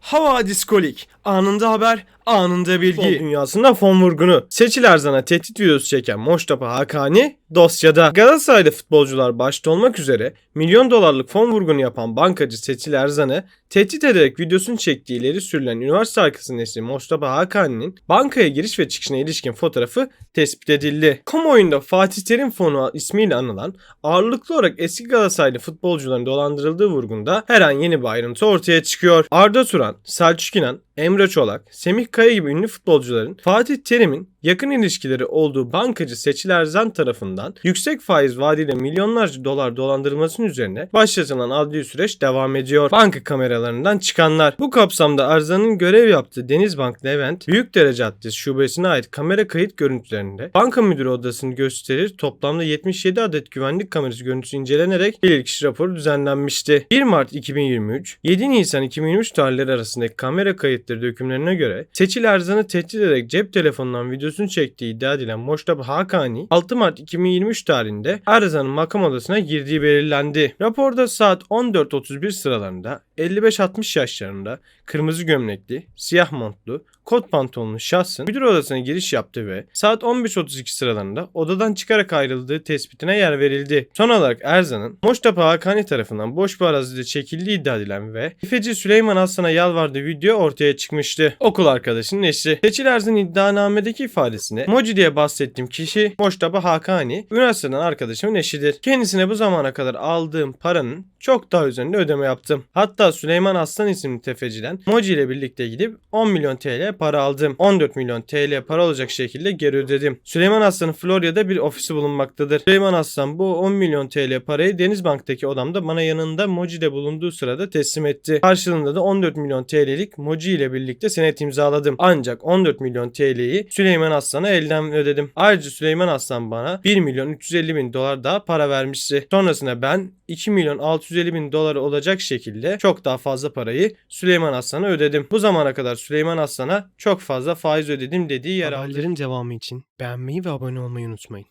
Havadis Kolik. Anında haber, anında bilgi. Futbol dünyasında fon vurgunu. Seçil Erzan'a tehdit videosu çeken Moştapa Hakani dosyada. Galatasaraylı futbolcular başta olmak üzere milyon dolarlık fon vurgunu yapan bankacı Seçil Erzan'ı tehdit ederek videosunu çektiği ileri sürülen üniversite arkası nesli Moştapa Hakani'nin bankaya giriş ve çıkışına ilişkin fotoğrafı tespit edildi. Kamuoyunda Fatih Terim fonu ismiyle anılan ağırlıklı olarak eski Galatasaraylı futbolcuların dolandırıldığı vurgunda her an yeni bir ayrıntı ortaya çıkıyor. Arda Turan, Selçuk İnan, Emre Çolak, Semih Kaya gibi ünlü futbolcuların Fatih Terim'in yakın ilişkileri olduğu bankacı Seçil Erzan tarafından yüksek faiz vaadiyle milyonlarca dolar dolandırılmasının üzerine başlatılan adli süreç devam ediyor. Banka kameralarından çıkanlar. Bu kapsamda Erzan'ın görev yaptığı Denizbank Levent Büyükdere Caddesi şubesine ait kamera kayıt görüntülerinde banka müdürü odasını gösterir toplamda 77 adet güvenlik kamerası görüntüsü incelenerek bilirkişi raporu düzenlenmişti. 1 Mart 2023, 7 Nisan 2023 tarihleri arasındaki kamera kayıtları dökümlerine göre Seçil Erzan'ı tehdit ederek cep telefonundan videosunu çektiği iddia edilen Moştab Hakani 6 Mart 2023 tarihinde Erzan'ın makam odasına girdiği belirlendi. Raporda saat 14.31 sıralarında 55-60 yaşlarında kırmızı gömlekli, siyah montlu, kot pantolonlu şahsın müdür odasına giriş yaptı ve saat 15.32 sıralarında odadan çıkarak ayrıldığı tespitine yer verildi. Son olarak Erzan'ın Moştepe Hakani tarafından boş bir arazide çekildiği iddia edilen ve İfeci Süleyman Aslan'a yalvardığı video ortaya çıkmıştı. Okul arkadaşının eşi. Seçil Erzan iddianamedeki ifadesine Moci diye bahsettiğim kişi Moştepe Hakani, üniversiteden arkadaşımın eşidir. Kendisine bu zamana kadar aldığım paranın çok daha üzerinde ödeme yaptım. Hatta Süleyman Aslan isimli tefeciden Moci ile birlikte gidip 10 milyon TL para aldım. 14 milyon TL para olacak şekilde geri ödedim. Süleyman Aslan'ın Florya'da bir ofisi bulunmaktadır. Süleyman Aslan bu 10 milyon TL parayı Denizbank'taki odamda bana yanında Moji'de bulunduğu sırada teslim etti. Karşılığında da 14 milyon TL'lik Moji ile birlikte senet imzaladım. Ancak 14 milyon TL'yi Süleyman Aslan'a elden ödedim. Ayrıca Süleyman Aslan bana 1 milyon 350 bin dolar daha para vermişti. Sonrasında ben 2 milyon 650 bin dolar olacak şekilde daha fazla parayı Süleyman Aslan'a ödedim. Bu zamana kadar Süleyman Aslan'a çok fazla faiz ödedim dediği yer aldı. Haberlerin devamı için beğenmeyi ve abone olmayı unutmayın.